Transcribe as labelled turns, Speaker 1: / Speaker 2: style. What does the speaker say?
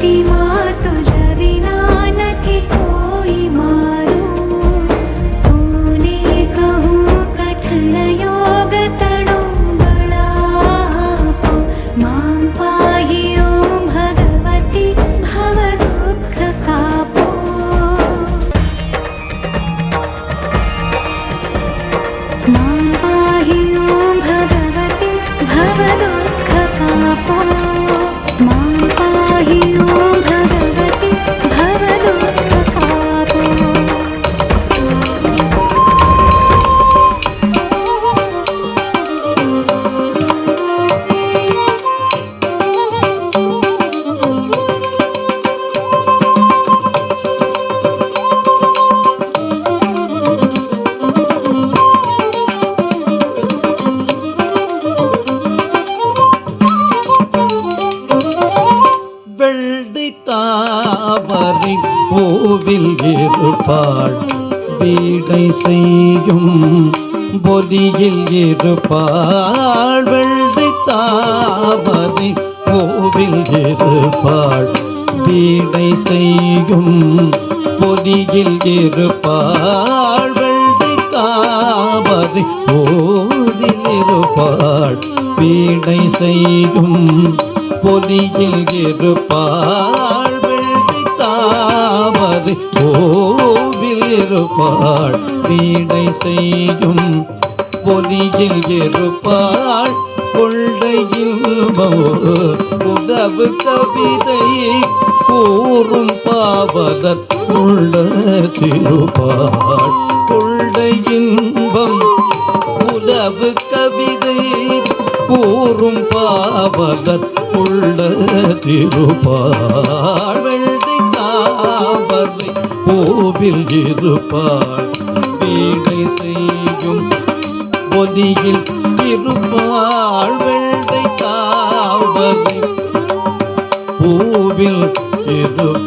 Speaker 1: último
Speaker 2: வெள்ளி தாமரை பூவில் இருப்பாள். வீடை செய்யும் பொலியில் இருப்பாள். வெள்ளி தாமரை பூவில் இருப்பாள். வீடை செய்யும் பொலியில் இருப்பாள். வெள்ளி தாமரை பூவில் இருப்பாள். வீடை செய்யும் பொலியில் இருப்பாள் கோவில் இருப்பாள் வீணை செய்யும் பொலியில் இருப்பாள் கொள்ளையில் உதவு கவிதை கூறும் பாவதற்குள்ள திருப்பாள் கொள்ளையின்பம் இன்பம் கவிதை கூறும் பாவலர் உள்ள திருப்பாள் வெள்ளி தாமரை பூவில் இருப்பாள். வீணை செய்யும் பொதியில் திருப்பாள் வெள்ளை தாமரை பூவில் இருப்பாள்.